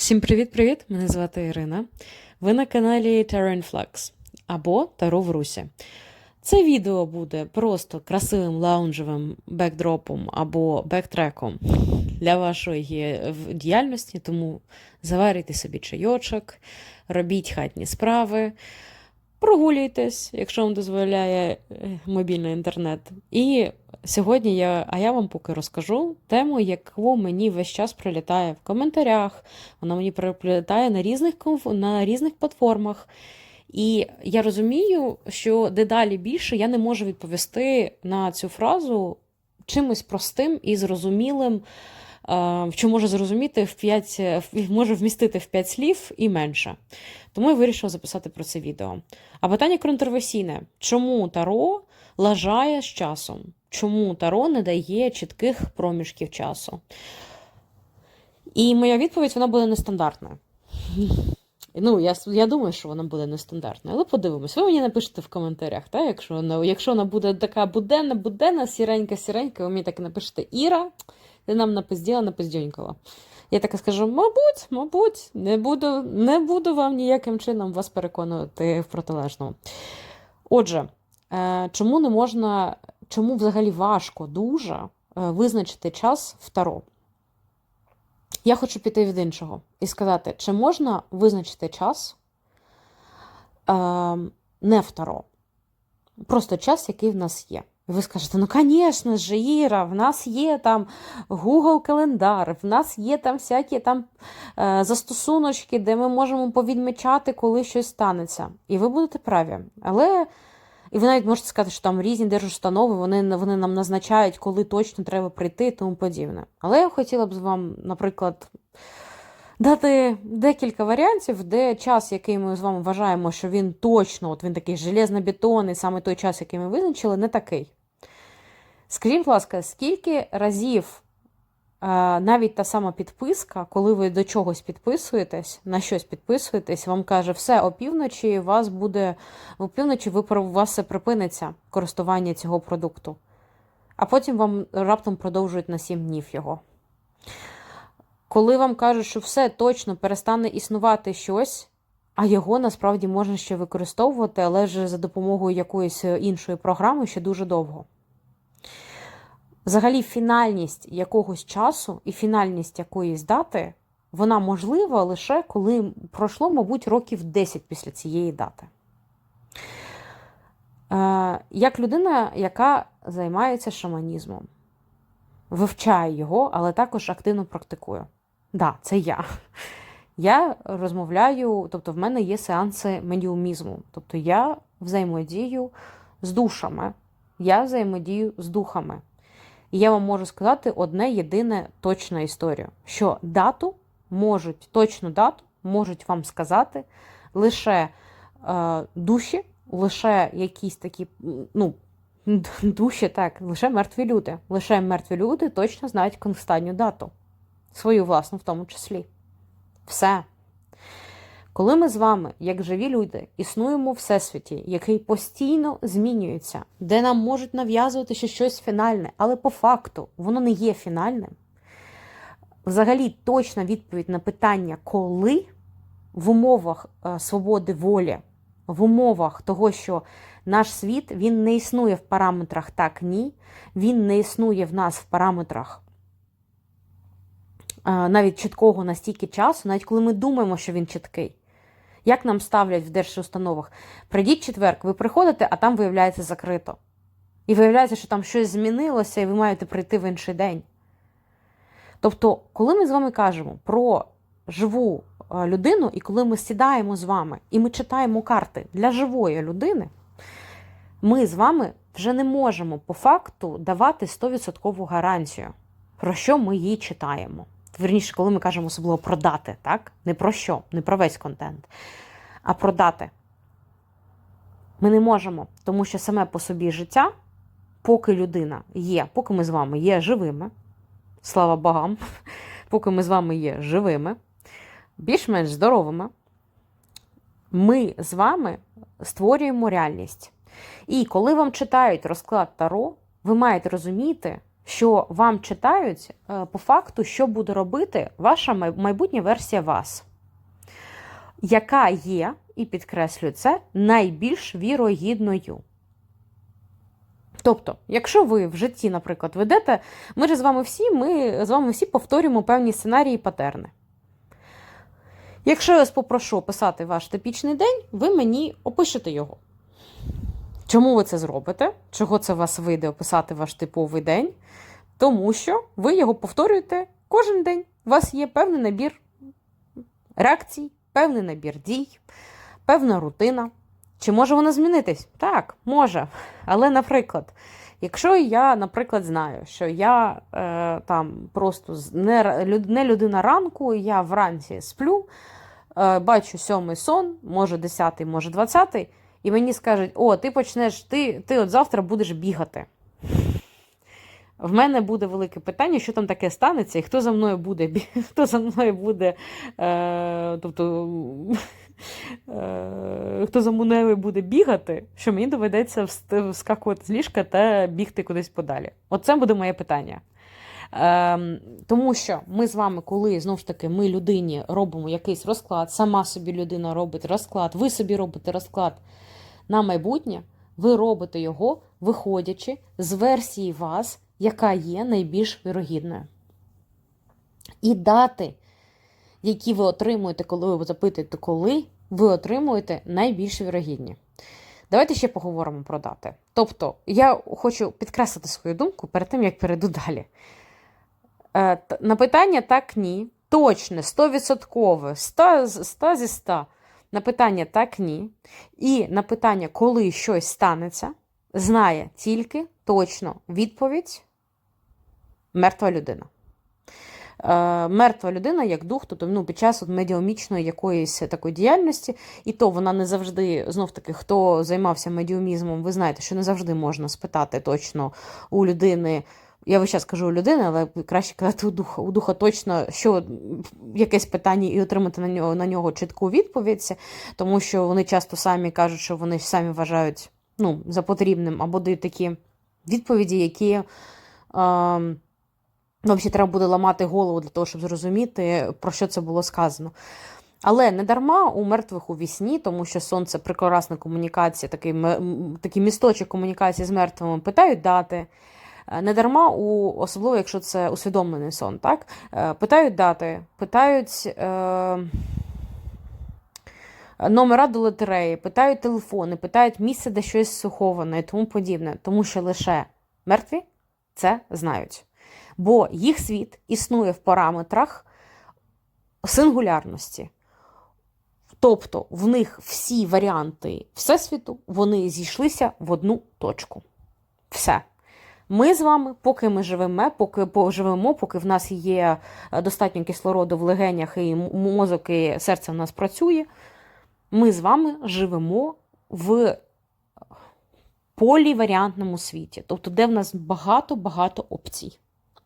Всім привіт-привіт! Мене звати Ірина. Ви на каналі Terran Flux або Таро в Русі. Це відео буде просто красивим лаунжевим бекдропом або бектреком для вашої діяльності, тому заварюйте собі чайочок, робіть хатні справи, прогулюйтесь, якщо вам дозволяє е, мобільний інтернет. І сьогодні я, а я вам поки розкажу тему, яку мені весь час прилітає в коментарях. Вона мені прилітає на різних на різних платформах. І я розумію, що дедалі більше я не можу відповісти на цю фразу чимось простим і зрозумілим, що може зрозуміти в 5, може вмістити в 5 слів і менше. Тому я вирішила записати про це відео. А питання контроверсійне: чому Таро лажає з часом? Чому Таро не дає чітких проміжків часу? І моя відповідь вона буде нестандартною. Ну, я, я думаю, що вона буде нестандартною, але подивимось. Ви мені напишете в коментарях, та, якщо, вона, якщо вона буде така буденна, буденна, сіренька, сіренька, ви мені так напишете Іра, ти нам напизділа, напиздюнькала. Я так скажу, мабуть, мабуть, не буду, не буду вам ніяким чином вас переконувати в протилежному. Отже, е, чому не можна, чому взагалі важко дуже е, визначити час в Таро? Я хочу піти від іншого і сказати, чи можна визначити час е, не в Таро? Просто час, який в нас є. І ви скажете, ну, звісно ж, Іра, в нас є там Google календар, в нас є там всякі там е, застосуночки, де ми можемо повідмічати, коли щось станеться. І ви будете праві. Але і ви навіть можете сказати, що там різні держустанови, вони, вони нам назначають, коли точно треба прийти і тому подібне. Але я хотіла б вам, наприклад, дати декілька варіантів, де час, який ми з вами вважаємо, що він точно, от він такий железнобетонний, саме той час, який ми визначили, не такий. Скажіть, будь ласка, скільки разів е, навіть та сама підписка, коли ви до чогось підписуєтесь, на щось підписуєтесь, вам каже, все, опівночі вас буде, опівночі ви, у вас все припиниться користування цього продукту. А потім вам раптом продовжують на 7 днів його. Коли вам кажуть, що все точно перестане існувати щось, а його насправді можна ще використовувати, але ж за допомогою якоїсь іншої програми ще дуже довго. Взагалі, фінальність якогось часу і фінальність якоїсь дати, вона можлива лише коли пройшло, мабуть, років 10 після цієї дати. Е, Як людина, яка займається шаманізмом, вивчає його, але також активно практикує. Да, це я. Я розмовляю, тобто в мене є сеанси медіумізму. Тобто я взаємодію з душами, я взаємодію з духами. І я вам можу сказати одне єдине точну історію: що дату можуть, точну дату можуть вам сказати лише е, душі, лише якісь такі, ну, душі, так, лише мертві люди. Лише мертві люди точно знають останню дату, свою власну в тому числі. Все. Коли ми з вами, як живі люди, існуємо в всесвіті, який постійно змінюється, де нам можуть нав'язувати ще щось фінальне, але по факту воно не є фінальним. Взагалі, точна відповідь на питання, коли в умовах е, свободи волі, в умовах того, що наш світ він не існує в параметрах так, ні, він не існує в нас в параметрах е, навіть чіткого настільки часу, навіть коли ми думаємо, що він чіткий. Як нам ставлять в держустановах? Прийдіть четверг, ви приходите, а там виявляється закрито. І виявляється, що там щось змінилося, і ви маєте прийти в інший день. Тобто, коли ми з вами кажемо про живу е, людину, і коли ми сідаємо з вами і ми читаємо карти для живої людини, ми з вами вже не можемо по факту давати 100% гарантію, про що ми її читаємо. Верніше, коли ми кажемо особливо про дати, так? Не про що, не про весь контент, а про дати. Ми не можемо, тому що саме по собі життя, поки людина є, поки ми з вами є живими, слава богам, поки ми з вами є живими, більш-менш здоровими, ми з вами створюємо реальність. І коли вам читають розклад Таро, ви маєте розуміти, що вам читають е, по факту, що буде робити ваша майбутня версія вас, яка є, і підкреслюю це, найбільш вірогідною. Тобто, якщо ви в житті, наприклад, ведете, ми ж з вами всі, ми з вами всі повторюємо певні сценарії і патерни. Якщо я вас попрошу описати ваш типічний день, ви мені опишете його. Чому ви це зробите? Чого це вас вийде описати ваш типовий день? Тому що ви його повторюєте кожен день. У вас є певний набір реакцій, певний набір дій, певна рутина. Чи може вона змінитись? Так, може. Але, наприклад, якщо я, наприклад, знаю, що я е, там просто не, не людина ранку, я вранці сплю, е, бачу сьомий сон, може десятий, може двадцятий, і мені скажуть: о, ти почнеш, ти, ти от завтра будеш бігати. В мене буде велике питання, що там таке станеться, і хто за мною буде, хто за мною буде, е, тобто, е, хто за мною буде бігати, що мені доведеться вскакувати з ліжка та бігти кудись подалі. Оце буде моє питання. Ем, тому що ми з вами, коли знову ж таки ми людині робимо якийсь розклад, сама собі людина робить розклад, ви собі робите розклад на майбутнє, ви робите його, виходячи з версії вас, яка є найбільш вірогідною. І дати, які ви отримуєте, коли ви запитуєте, коли, ви отримуєте найбільш вірогідні. Давайте ще поговоримо про дати. Тобто, я хочу підкреслити свою думку перед тим, як перейду далі. Е, На питання так ні. Точне, 100%, 100 100 зі 100. На питання так ні. І на питання, коли щось станеться, знає тільки точно відповідь мертва людина. Е, мертва людина як дух, тобто ну, під час от медіумічної якоїсь такої діяльності, і то вона не завжди, знов таки, хто займався медіумізмом, ви знаєте, що не завжди можна спитати точно у людини. Я весь час кажу у людини, але краще казати у духа. У духа точно, що якесь питання і отримати на нього, на нього чітку відповідь, тому що вони часто самі кажуть, що вони самі вважають ну, за потрібним, або дають такі відповіді, які. Е, Взагалі треба буде ламати голову для того, щоб зрозуміти, про що це було сказано. Але не дарма у мертвих у вісні, тому що сон це прекрасна комунікація, такий, такий місточок комунікації з мертвими, питають дати. Е, Не дарма, у, особливо якщо це усвідомлений сон, так? Е, Питають дати, питають е, номера до лотереї, питають телефони, питають місце, де щось сховане і тому подібне, тому що лише мертві це знають бо їх світ існує в параметрах сингулярності. Тобто в них всі варіанти Всесвіту вони зійшлися в одну точку. Все. Ми з вами, поки ми живемо, поки поживемо, поки в нас є е, достатньо кислороду в легенях, і мозок, і серце в нас працює, ми з вами живемо в поліваріантному світі, тобто, де в нас багато-багато опцій.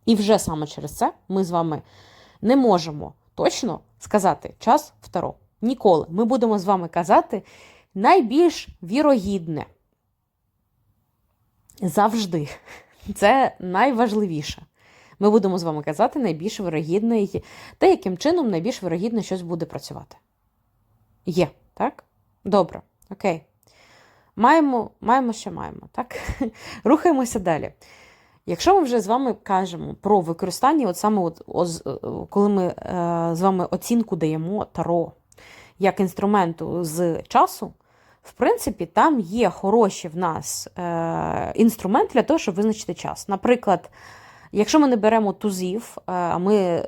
І вже саме через це ми з вами не можемо точно сказати час второ. Ніколи. Ми будемо з вами казати найбільш вірогідне. Завжди. Це найважливіше. Ми будемо з вами казати найбільш вирогідне, те, яким чином найбільш вирогідно щось буде працювати. Є, так? Добре, окей. Маємо, маємо, що маємо, так? Рухаємося далі. Якщо ми вже з вами кажемо про використання, от саме от, коли ми е, з вами оцінку даємо таро як інструменту з часу, в принципі, там є хороші в нас е, інструменти для того, щоб визначити час. Наприклад, якщо ми не беремо тузів, е, а ми, е,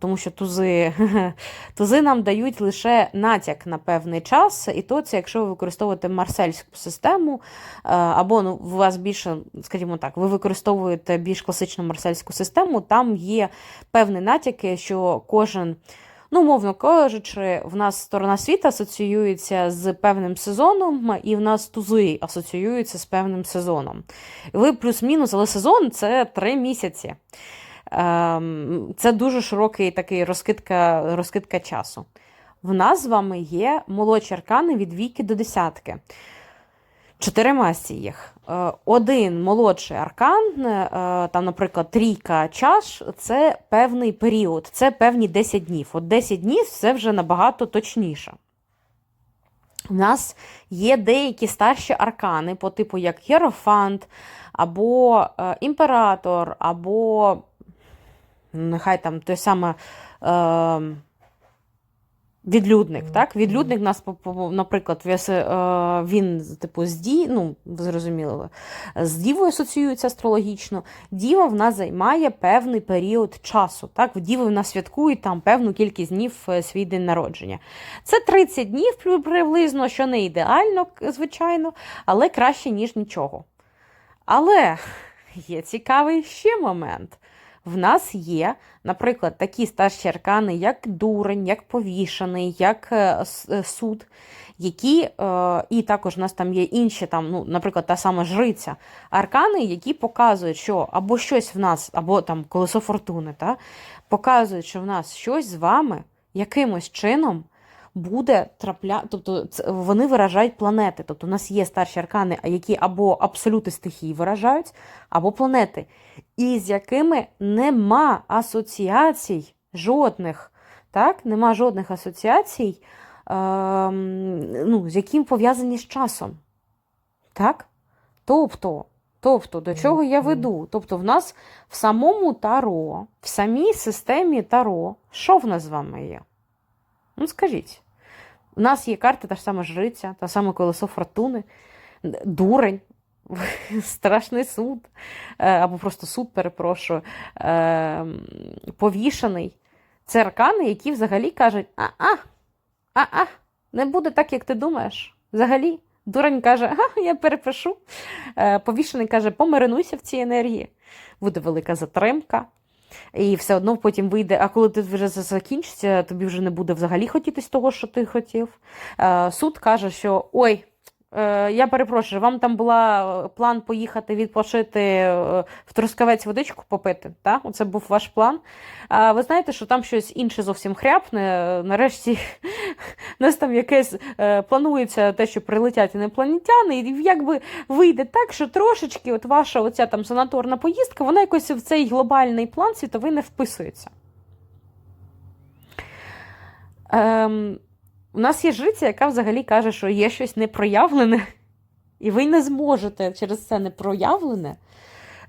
тому що тузи, тузи нам дають лише натяк на певний час, і то це якщо ви використовуєте марсельську систему, е, або ну, у вас більше, скажімо так, ви використовуєте більш класичну марсельську систему, там є певні натяки, що кожен. Ну, мовно кажучи, в нас сторона світу асоціюється з певним сезоном, і в нас тузи асоціюються з певним сезоном. Ви плюс-мінус, але сезон це три місяці. Ем, Це дуже широкий такий розкидка, розкидка часу. В нас з вами є молодші аркани від віки до десятки. Чотири масті їх. Е, Один молодший аркан, е, там, наприклад, трійка чаш це певний період, це певні 10 днів. От 10 днів це вже набагато точніше. У нас є деякі старші аркани, по типу як Єрофант, або е, імператор, або ну, нехай там той саме. Е, Відлюдник, так? Відлюдник нас, наприклад, е, він, типу, з ді, ну, ви зрозуміли, з дівою асоціюється астрологічно. Діва в нас займає певний період часу. Так? В діви в нас святкують там певну кількість днів е, свій день народження. Це 30 днів приблизно, що не ідеально, звичайно, але краще, ніж нічого. Але є цікавий ще момент. В нас є, наприклад, такі старші аркани, як дурень, як повішений, як е, е, суд, які, е, і також в нас там є інші, там, ну, наприклад, та сама жриця, аркани, які показують, що або щось в нас, або там колесо фортуни, та, показують, що в нас щось з вами якимось чином буде трапля... тобто вони виражають планети. Тобто у нас є старші аркани, які або абсолюти стихії виражають, або планети, і з якими нема асоціацій жодних. Так? Нема жодних асоціацій, ем, ну, з яким пов'язані з часом. Так? Тобто, тобто, до чого я веду? Тобто, в нас в самому таро, в самій системі таро, що в нас з вами є? Ну, скажіть. У нас є карта та ж сама жриця, та саме колесо фортуни, дурень, страшний суд, е, або просто суд, перепрошую, е, м, повішений. Це аркани, які взагалі кажуть: а-а, а-а, не буде так, як ти думаєш. Взагалі. Дурень каже, ага, я перепишу. Е, Повішений каже, помиринуйся в цій енергії. Буде велика затримка. І все одно потім вийде, а коли ти вже закінчиться, тобі вже не буде взагалі хотітись того, що ти хотів. Е, Суд каже, що ой, я перепрошую, вам там була е, план поїхати відпочити е, в Трускавець водичку попити. Та? Оце був ваш план. А ви знаєте, що там щось інше зовсім хряпне. Е, Нарешті у нас там якесь е, планується те, що прилетять інопланетяни, і якби вийде так, що трошечки от ваша оця там санаторна поїздка, вона якось в цей глобальний план світовий не вписується. Ем, у нас є жриця, яка взагалі каже, що є щось непроявлене, і ви не зможете через це непроявлене,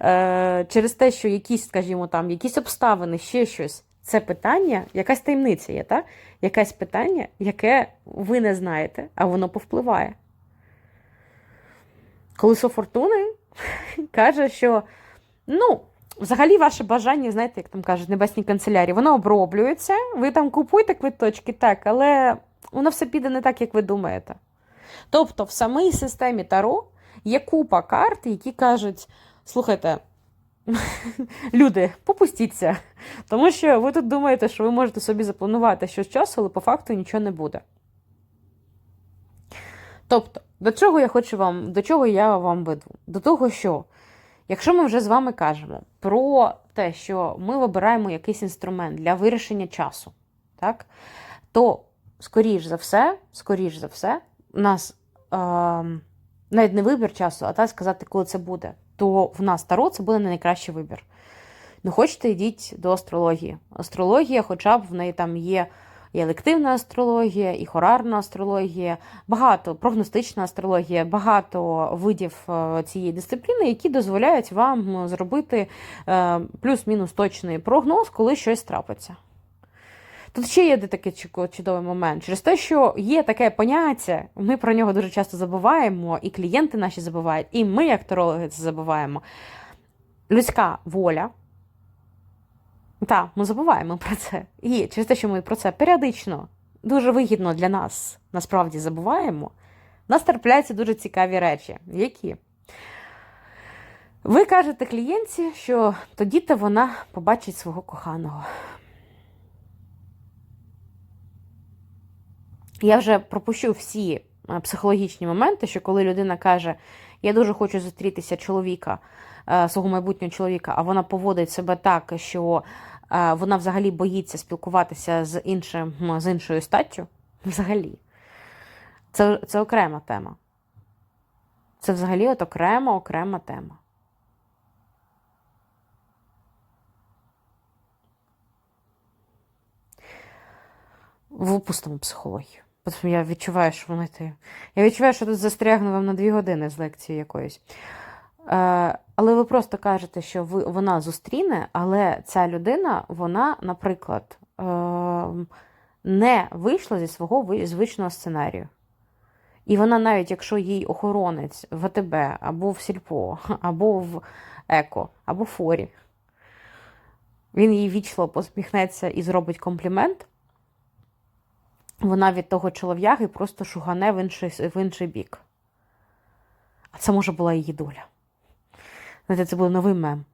е, через те, що якісь, скажімо, там, якісь обставини, ще щось. Це питання, якась таємниця є, так? якесь питання, яке ви не знаєте, а воно повпливає. Колесо фортуни каже, що ну, взагалі ваше бажання, знаєте, як там кажуть, в небесній канцелярії, воно оброблюється, ви там купуєте квиточки, так, але воно все піде не так, як ви думаєте. Тобто, в самій системі Таро є купа карт, які кажуть: слухайте, люди, попустіться, тому що ви тут думаєте, що ви можете собі запланувати щось часу, але по факту нічого не буде. Тобто, до чого я хочу вам, до чого я вам веду? До того, що якщо ми вже з вами кажемо про те, що ми вибираємо якийсь інструмент для вирішення часу, так, то, скоріш за все, скоріш за все, у нас е, навіть не вибір часу, а так сказати, коли це буде, то в нас таро це буде не найкращий вибір. Ну, хочете, йдіть до астрології. Астрологія, хоча б в неї там є і елективна астрологія, і хорарна астрологія, багато прогностична астрологія, багато видів е, цієї дисципліни, які дозволяють вам зробити е, плюс-мінус точний прогноз, коли щось трапиться. Тут ще є такий чудовий момент. Через те, що є таке поняття, ми про нього дуже часто забуваємо, і клієнти наші забувають, і ми, як тарологи, це забуваємо. Людська воля. Так, ми забуваємо про це. І через те, що ми про це періодично дуже вигідно для нас насправді забуваємо, нас трапляються дуже цікаві речі. Які? Ви кажете клієнтці, що тоді-то вона побачить свого коханого. Я вже пропущу всі е, психологічні моменти, що коли людина каже, я дуже хочу зустрітися чоловіка, е, свого майбутнього чоловіка, а вона поводить себе так, що е, вона взагалі боїться спілкуватися з іншим, з іншою статтю. Взагалі. Це, це окрема тема. Це взагалі от окрема окрема тема. Випустимо психологію. Я відчуваю, що вони ти. Я відчуваю, що тут застрягну вам на дві години з лекції якоїсь. Е, але ви просто кажете, що ви, вона зустріне, але ця людина, вона, наприклад, е, не вийшла зі свого звичного сценарію. І вона, навіть якщо їй охоронець в АТБ, або в Сільпо, або в Еко, або в Форі, він їй вічливо посміхнеться і зробить комплімент, вона від того чолов'яги просто шугане в інший, в інший бік. А це може була її доля. Знаєте, це був новий мем.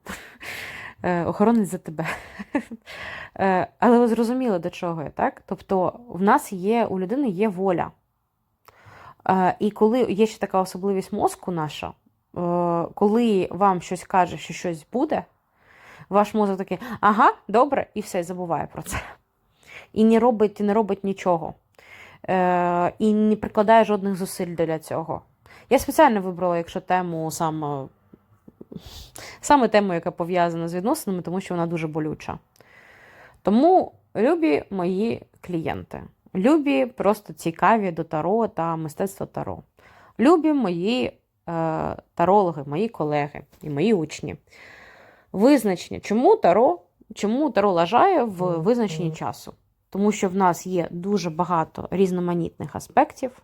Е, Охоронець за тебе. Е, Але ви зрозуміли, до чого я, так? Тобто, в нас є, у людини є воля. Е, І коли є ще така особливість мозку наша, коли вам щось каже, що щось буде, ваш мозок такий, ага, добре, і все, забуває про це. І не робить, не робить нічого. Е, І не прикладає жодних зусиль для цього. Я спеціально вибрала, якщо тему саме, саме тему, яка пов'язана з відносинами, тому що вона дуже болюча. Тому любі мої клієнти, любі, просто цікаві до таро та мистецтва таро. Любі мої е, тарологи, мої колеги і мої учні. Визначення, чому таро, чому таро лажає в визначенні часу? Тому що в нас є дуже багато різноманітних аспектів,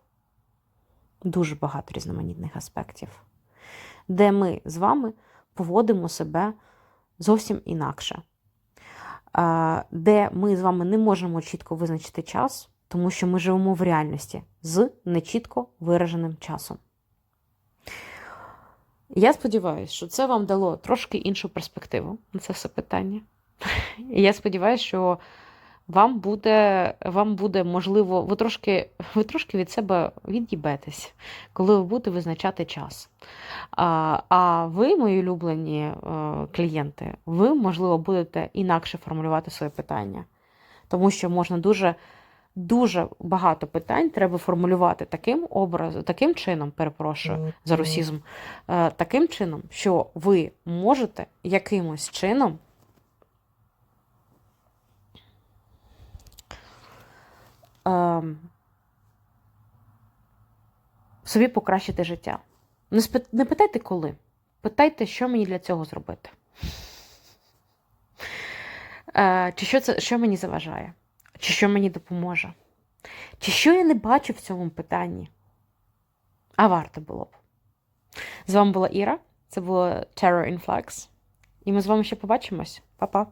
дуже багато різноманітних аспектів, де ми з вами поводимо себе зовсім інакше, де ми з вами не можемо чітко визначити час, тому що ми живемо в реальності з нечітко вираженим часом. Я сподіваюся, що це вам дало трошки іншу перспективу на це все питання. І я сподіваюся, що вам буде, вам буде можливо, ви трошки, ви трошки від себе від'їбетесь, коли ви будете визначати час. А, а ви, мої улюблені е, клієнти, ви, можливо, будете інакше формулювати своє питання. Тому що можна дуже, дуже багато питань треба формулювати таким образом, таким чином, перепрошую за русізм, е, таким чином, що ви можете якимось чином ем, собі покращити життя. Не, спи- не питайте коли. Питайте, що мені для цього зробити. Е, чи що, це, що мені заважає? Чи що мені допоможе? Чи що я не бачу в цьому питанні? А варто було б. З вами була Іра. Це було Terror in Flux. І ми з вами ще побачимось. Па-па.